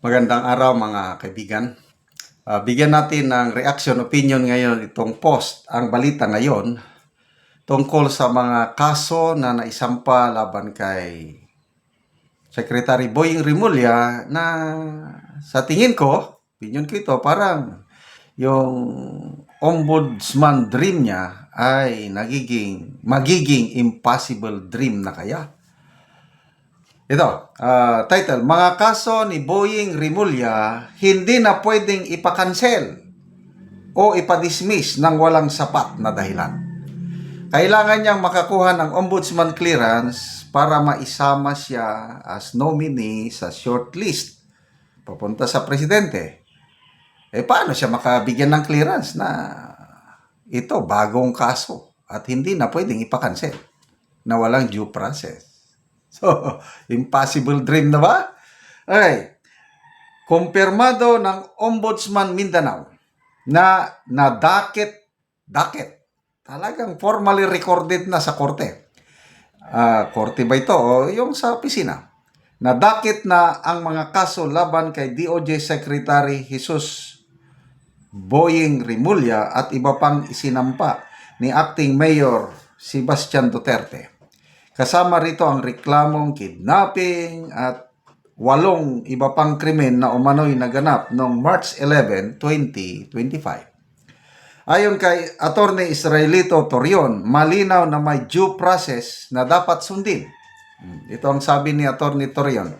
Magandang araw mga kaibigan. Ah, bigyan natin ng reaction, opinion ngayon itong post, ang balita ngayon tungkol sa mga kaso na naisampa laban kay Secretary Boying Rimulya na sa tingin ko, opinion ko ito, parang yung ombudsman dream niya ay nagiging, magiging impossible dream na kaya. Ito, ah, title, mga kaso ni Boying Rimulya hindi na pwedeng ipakansel o ipadismiss ng walang sapat na dahilan. Kailangan niyang makakuha ng ombudsman clearance para maisama siya as nominee sa shortlist papunta sa presidente. Eh paano siya makabigyan ng clearance na ito bagong kaso at hindi na pwedeng ipakansel na walang due process. So, impossible dream na ba? Okay. Kumpirmado ng Ombudsman Mindanao na nadakit, dakit, talagang formally recorded na sa korte. Ah, korte ba ito? O yung sa opisina. Nadakit na ang mga kaso laban kay DOJ Secretary Jesus Boying Rimulya at iba pang isinampa ni Acting Mayor Sebastian Duterte. Kasama rito ang reklamong kidnapping at walong iba pang krimen na umano'y naganap noong March 11, 2025. Ayon kay Attorney Israelito Torion, malinaw na may due process na dapat sundin. Hmm, Ito ang sabi ni Attorney Torion.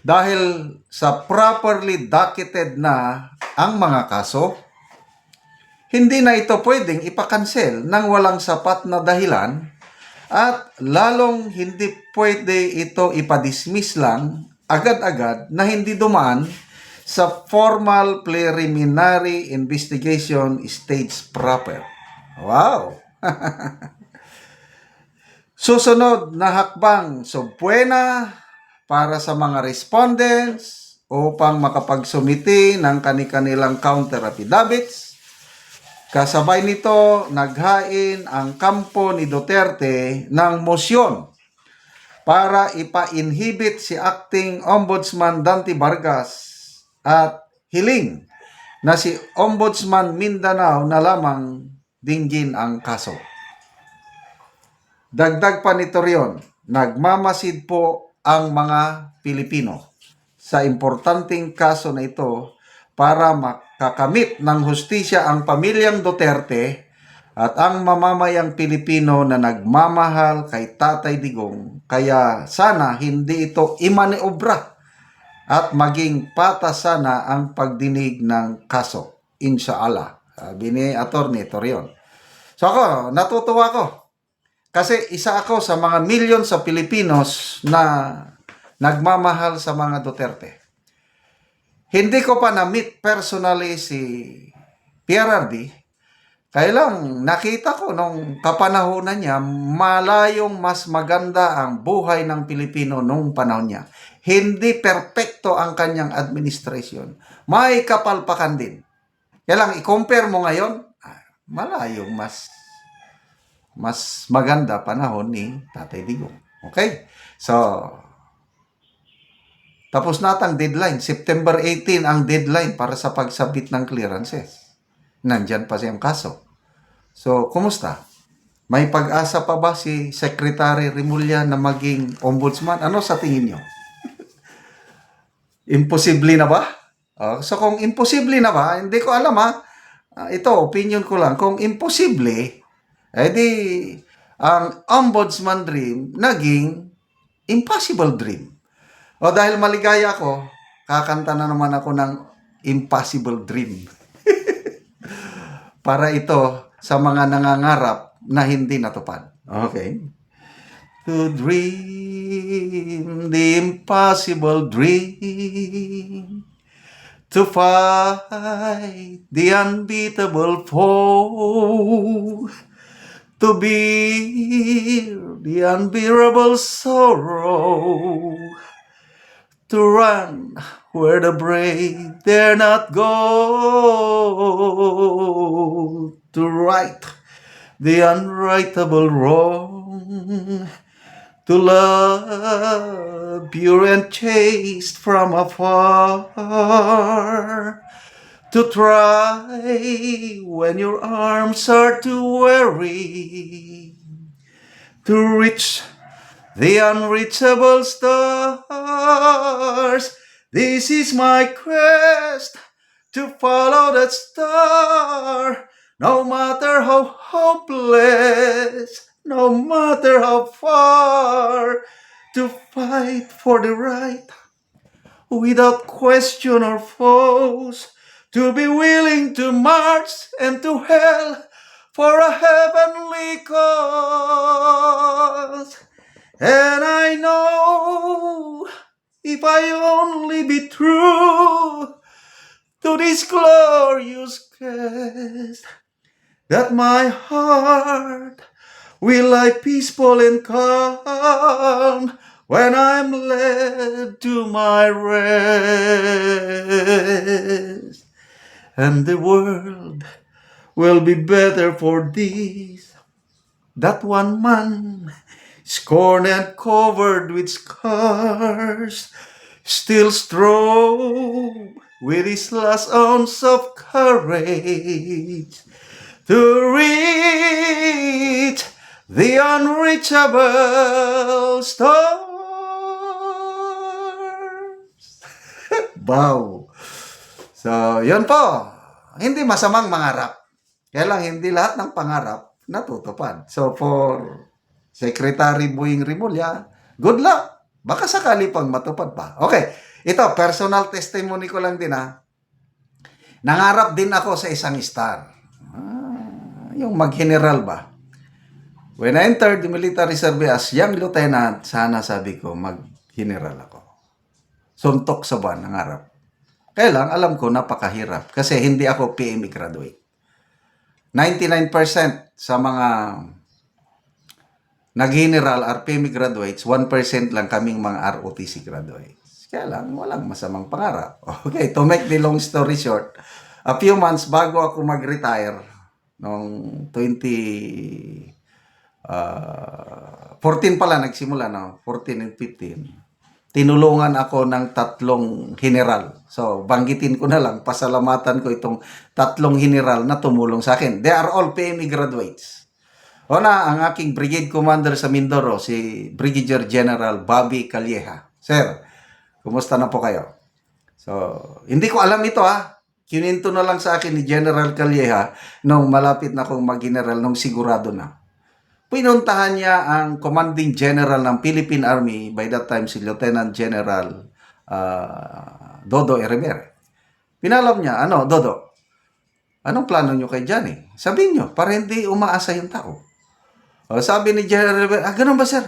Dahil sa properly docketed na ang mga kaso, hindi na ito pwedeng ipakansel ng walang sapat na dahilan at lalong hindi pwede ito ipadismiss lang agad-agad na hindi dumaan sa formal preliminary investigation stage proper. Wow! Susunod na hakbang subpuena para sa mga respondents upang makapagsumiti ng kani-kanilang counter affidavits Kasabay nito, naghain ang kampo ni Duterte ng motion para ipa-inhibit si acting Ombudsman Dante Vargas at hiling na si Ombudsman Mindanao na lamang dinggin ang kaso. Dagdag pa nito riyon, nagmamasid po ang mga Pilipino sa importanteng kaso na ito para makakamit ng hustisya ang pamilyang Duterte at ang mamamayang Pilipino na nagmamahal kay Tatay Digong. Kaya sana hindi ito imaniobra at maging patas sana ang pagdinig ng kaso. Inshallah. Sabi ni Atty. Torion. So ako, natutuwa ko. Kasi isa ako sa mga million sa Pilipinos na nagmamahal sa mga Duterte. Hindi ko pa na-meet personally si PRRD. Kaya lang, nakita ko nung kapanahonan niya, malayong mas maganda ang buhay ng Pilipino nung panahon niya. Hindi perpekto ang kanyang administration. May kapalpakan din. Kaya lang, i-compare mo ngayon, ah, malayong mas mas maganda panahon ni Tatay Digong. Okay? So, tapos na ang deadline. September 18 ang deadline para sa pagsabit ng clearances. Nandyan pa siyang kaso. So, kumusta? May pag-asa pa ba si Secretary Rimulya na maging ombudsman? Ano sa tingin nyo? imposible na ba? Oh, so, kung imposible na ba, hindi ko alam ha. Ah, ito, opinion ko lang. Kung imposible, edi ang ombudsman dream naging impossible dream. O dahil maligaya ako, kakanta na naman ako ng Impossible Dream. Para ito sa mga nangangarap na hindi natupad. Okay? To dream the impossible dream To fight the unbeatable foe To bear the unbearable sorrow to run. Where the brave dare not go, to right the unrightable wrong, to love pure and chaste from afar, to try when your arms are too weary, to reach the unreachable stars. This is my quest to follow that star, no matter how hopeless, no matter how far, to fight for the right without question or foes, to be willing to march and to hell for a heavenly cause. And I know if I only be true to this glorious quest, that my heart will lie peaceful and calm when I'm led to my rest. And the world will be better for this. That one man, scorned and covered with scars, still strove with his last ounce of courage to reach the unreachable stars. Wow! So, yun po. Hindi masamang mangarap. Kaya lang, hindi lahat ng pangarap natutupad. So, for Secretary Boying Rimulya, good luck. Baka sakali pang matupad pa. Okay, ito, personal testimony ko lang din ha. Nangarap din ako sa isang star. Ah, yung mag-general ba? When I entered the military service as young lieutenant, sana sabi ko, mag-general ako. Suntok sa buwan, nangarap. Kaya lang, alam ko, napakahirap. Kasi hindi ako PME graduate. 99% sa mga nag-general are PME graduates, 1% lang kaming mga ROTC graduates. Kaya lang, walang masamang pangarap. Okay, to make the long story short, a few months bago ako mag-retire, noong 20... Uh, 14 pala nagsimula, no? 14 and 15 tinulungan ako ng tatlong general. So, banggitin ko na lang, pasalamatan ko itong tatlong general na tumulong sa akin. They are all PME graduates. Una, ang aking brigade commander sa Mindoro, si Brigadier General Bobby Calleja. Sir, kumusta na po kayo? So, hindi ko alam ito ha. Kininto na lang sa akin ni General Calleja nung malapit na akong mag-general, nung sigurado na pinuntahan niya ang commanding general ng Philippine Army, by that time si Lieutenant General uh, Dodo Erebere. Pinalam niya, ano, Dodo, anong plano niyo kay Johnny? Sabihin niyo, para hindi umaasa yung tao. O, sabi ni General Erebere, ah, ganun ba sir?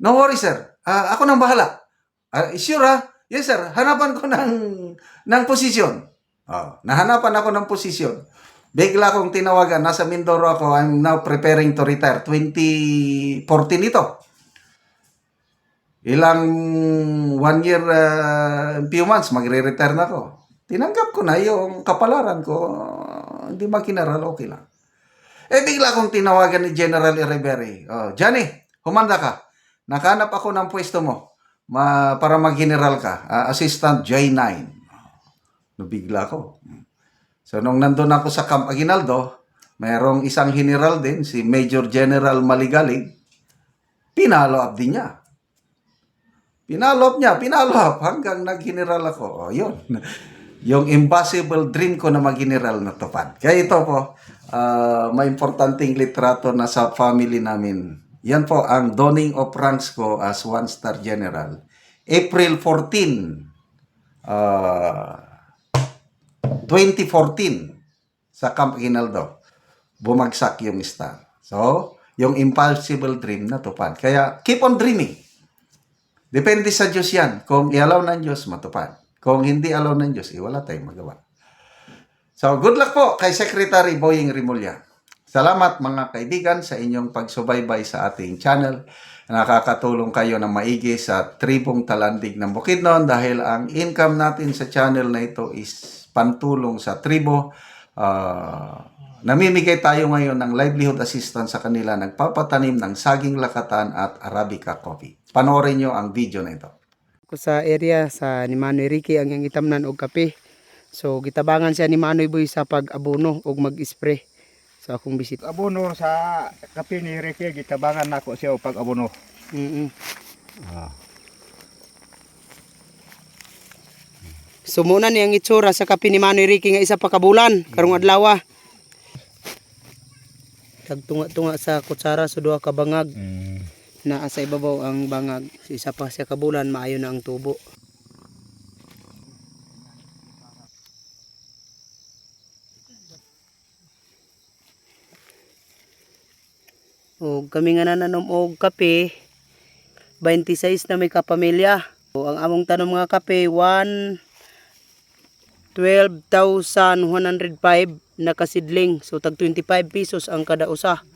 No worry sir, Ah, ako nang bahala. Ah, sure ah? Yes sir, hanapan ko ng, ng posisyon. Oh, nahanapan ako ng posisyon. Bigla kong tinawagan, nasa Mindoro ako, I'm now preparing to retire. 2014 ito. Ilang one year, uh, few months, magre-retire na ako. Tinanggap ko na yung kapalaran ko. Hindi makinaral, okay lang. Eh, bigla kong tinawagan ni General Riveri. Oh, Johnny, humanda ka. Nakahanap ako ng pwesto mo ma, para mag-general ka. Ah, Assistant J9. Nabigla ko. So, nung nandun ako sa Camp Aguinaldo, mayroong isang general din, si Major General Maligalig, pinalo up din niya. Pinalo up niya, pinalo up, hanggang nag-general ako. O, yun. Yung impossible dream ko na mag-general na tupad. Kaya ito po, ah, may importanteng litrato na sa family namin. Yan po ang donning of ranks ko as one-star general. April 14, ah, 2014 sa Camp Aguinaldo, bumagsak yung star. So, yung impossible dream natupad. Kaya, keep on dreaming. Depende sa Diyos yan. Kung i-allow ng Diyos, matupad. Kung hindi allow ng Diyos, eh, wala tayong magawa. So, good luck po kay Secretary Boying Rimulya. Salamat mga kaibigan sa inyong pagsubaybay sa ating channel. Nakakatulong kayo ng maigi sa tribong talandig ng Bukidnon dahil ang income natin sa channel na ito is pantulong sa tribo, ah, Namimigay tayo ngayon ng livelihood assistance sa kanila nagpapatanim ng saging lakatan at Arabica coffee. Panoorin nyo ang video na ito. Ko sa area sa ni Manoy Ricky ang iyang itamnan og kape. So gitabangan siya ni Manoy Boy sa pag-abono og mag-spray sa akong bisit. abono sa kape ni Ricky gitabangan nako siya og pag-abono. Mm Ah. So muna ni ang itsura sa kape ni Manoy Ricky nga isa pa kabulan karong adlaw. Tagtunga-tunga sa kutsara sa duha ka bangag Mm. Na sa ibabaw ang bangag. Isa pa siya kabulan maayo na ang tubo. O kami nga nananom og kape 26 na may kapamilya. O ang among tanom nga kape 1 12,105 na kasidling. So tag 25 pesos ang kada usa.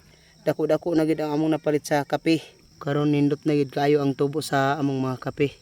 Dako-dako na gid ang among napalit sa kape. Karon nindot na gid kaayo ang tubo sa among mga kape.